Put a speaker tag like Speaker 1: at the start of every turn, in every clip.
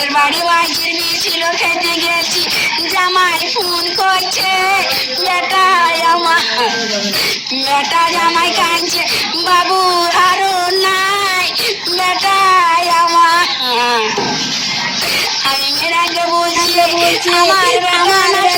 Speaker 1: পাশের বাড়ি মাইকের বিয়ে ছিল খেতে গেছি। জামাই ফোন করছে বেটা আমার বেটা জামাই কাঁদছে বাবু আরও নাই। বেটা আমার আমি মেরাকে বলছি আমার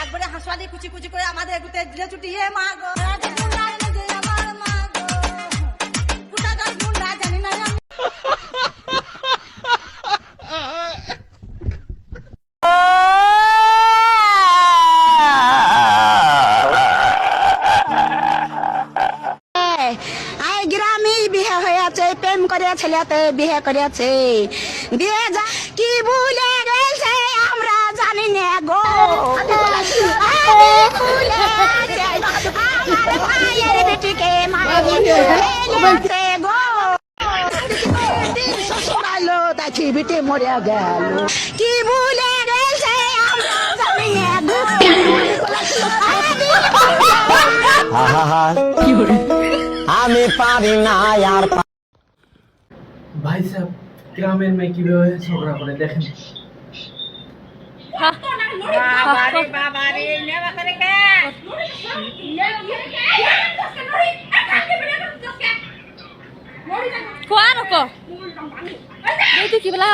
Speaker 2: একবারে হাসপাতালে কুচি কুচি করে আমাদের গুতে দিলে ছুটি হে মা গো রাতে
Speaker 3: বিয়ে প্রেম করে ছেলেতে বিয়ে করেছে বিয়ে যা কি ভুলে গেছে আমরা জানি না গো। আমি ভুলে গেছি, আমার ভাইয়ের বেটিকে মারা গো। শ্বশুরালো দেখি বেটে মরে গেল কি ভুলে গেছে আমরা জানি না গো। আমি
Speaker 4: পারি না আর
Speaker 5: ভাই সাহেব গ্রামের মেয়ে কীভাবে ঝগড়া করে দেখেন।
Speaker 6: কোৱা নক কি? বোলা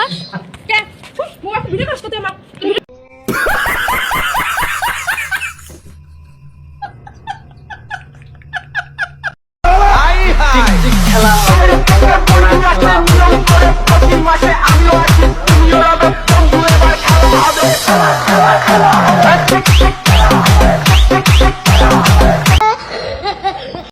Speaker 5: Hello!